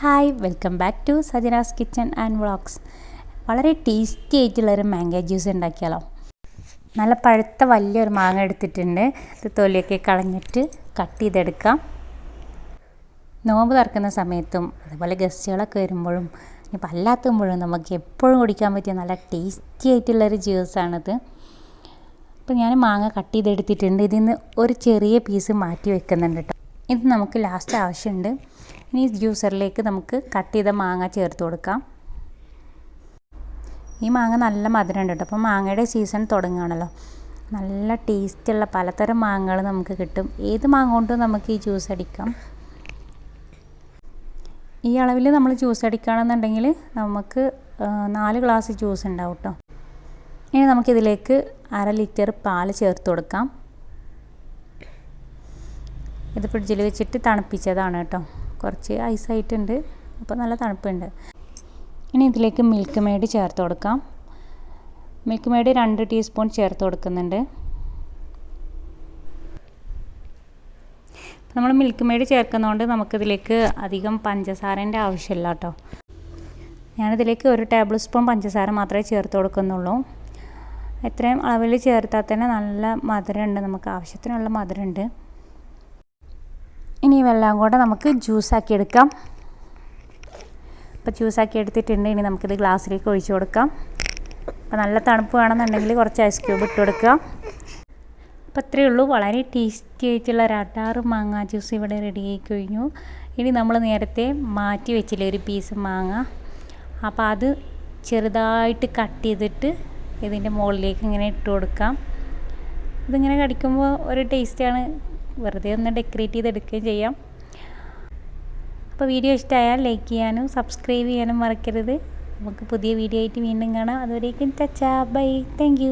Hi welcome back to Sajana's kitchen and vlogs. വളരെ tasty ആയിട്ടുള്ളൊരു mango juice ഉണ്ടാക്കിയാലോ. നല്ല പഴുത്ത വലിയൊരു മാങ്ങ എടുത്തിട്ടുണ്ട്. ഇത് തൊലിയൊക്കെ കളഞ്ഞിട്ട് കട്ട് ചെയ്തെടുക്കാം. നോമ്പ് തുറക്കുന്ന സമയത്തും അതുപോലെ ഗസ്റ്റുകളൊക്കെ വരുമ്പോഴും ഇനി അല്ലാത്തുമ്പോഴും നമുക്ക് എപ്പോഴും കുടിക്കാൻ പറ്റിയ നല്ല ടേസ്റ്റി ആയിട്ടുള്ളൊരു ജ്യൂസാണിത്. അപ്പോൾ ഞാൻ മാങ്ങ കട്ട് ചെയ്തെടുത്തിട്ടുണ്ട്. ഇതിൽ നിന്ന് ഒരു ചെറിയ പീസ് മാറ്റി വെക്കുന്നുണ്ട് കേട്ടോ. ഇത് നമുക്ക് ലാസ്റ്റ് ആവശ്യമുണ്ട്. ഇനി ജ്യൂസറിലേക്ക് നമുക്ക് കട്ട് ചെയ്ത മാങ്ങ ചേർത്ത് കൊടുക്കാം. ഈ മാങ്ങ നല്ല മധുരം ഉണ്ട് കേട്ടോ. അപ്പോൾ മാങ്ങയുടെ സീസൺ തുടങ്ങുകയാണല്ലോ. നല്ല ടേസ്റ്റുള്ള പലതരം മാങ്ങകൾ നമുക്ക് കിട്ടും. ഏത് മാങ്ങ കൊണ്ടും നമുക്ക് ഈ ജ്യൂസ് അടിക്കാം. ഈ അളവിൽ നമ്മൾ ജ്യൂസ് അടിക്കുകയാണെന്നുണ്ടെങ്കിൽ നമുക്ക് നാല് ഗ്ലാസ് ജ്യൂസ് ഉണ്ടാവും കേട്ടോ. ഇനി നമുക്കിതിലേക്ക് അര ലിറ്റർ പാൽ ചേർത്ത് കൊടുക്കാം. ഇത് ഫ്രിഡ്ജിൽ വെച്ചിട്ട് തണുപ്പിച്ചതാണ് കേട്ടോ. കുറച്ച് ഐസായിട്ടുണ്ട് അപ്പോൾ നല്ല തണുപ്പുണ്ട്. ഇനി ഇതിലേക്ക് മിൽക്ക് മെയ്ഡ് ചേർത്ത് കൊടുക്കാം. മിൽക്ക് മെയ്ഡ് രണ്ട് ടീസ്പൂൺ ചേർത്ത് കൊടുക്കുന്നുണ്ട്. നമ്മൾ മിൽക്ക് മെയ്ഡ് ചേർക്കുന്നതുകൊണ്ട് നമുക്കിതിലേക്ക് അധികം പഞ്ചസാരന്റെ ആവശ്യമില്ല കേട്ടോ. ഞാനിതിലേക്ക് ഒരു ടേബിൾ സ്പൂൺ പഞ്ചസാര മാത്രമേ ചേർത്ത് കൊടുക്കുന്നുള്ളൂ. എത്രയും അളവിൽ ചേർത്താൽ തന്നെ നല്ല മധുരമുണ്ട്. നമുക്ക് ആവശ്യത്തിനുള്ള മധുരമുണ്ട്. ഇവെല്ലാം കൂടെ നമുക്ക് ജ്യൂസാക്കി എടുക്കാം ഇപ്പോൾ ജ്യൂസാക്കി എടുത്തിട്ടുണ്ട് ഇനി നമുക്കിത് ഗ്ലാസ്സിലേക്ക് ഒഴിച്ചു കൊടുക്കാം. അപ്പോൾ നല്ല തണുപ്പ് വേണമെന്നുണ്ടെങ്കിൽ കുറച്ച് ഐസ് ക്യൂബ് ഇട്ട് കൊടുക്കാം. അപ്പോൾ അത്രയേ ഉള്ളൂ. വളരെ ടേസ്റ്റി ആയിട്ടുള്ള ഒരു മാങ്ങ ജ്യൂസ് ഇവിടെ റെഡി ആയി കഴിഞ്ഞു. ഇനി നമ്മൾ നേരത്തെ മാറ്റി വെച്ചില്ലേ ഒരു പീസ് മാങ്ങ? അപ്പോൾ അത് ചെറുതായിട്ട് കട്ട് ചെയ്തിട്ട് ഇതിന്റെ മുകളിലേക്ക് ഇങ്ങനെ ഇട്ട് കൊടുക്കാം. ഇതിങ്ങനെ കടിക്കുമ്പോൾ ഒരു ടേസ്റ്റാണ് വെറുതെ ഒന്ന് ഡെക്കറേറ്റ് ചെയ്തെടുക്കുകയും ചെയ്യാം. അപ്പോൾ വീഡിയോ ഇഷ്ടമായാൽ ലൈക്ക് ചെയ്യാനും സബ്സ്ക്രൈബ് ചെയ്യാനും മറക്കരുത്. നമുക്ക് പുതിയ വീഡിയോ ആയിട്ട് വീണ്ടും കാണാം. അതുവരേക്കും ടച്ചാ ബൈ താങ്ക്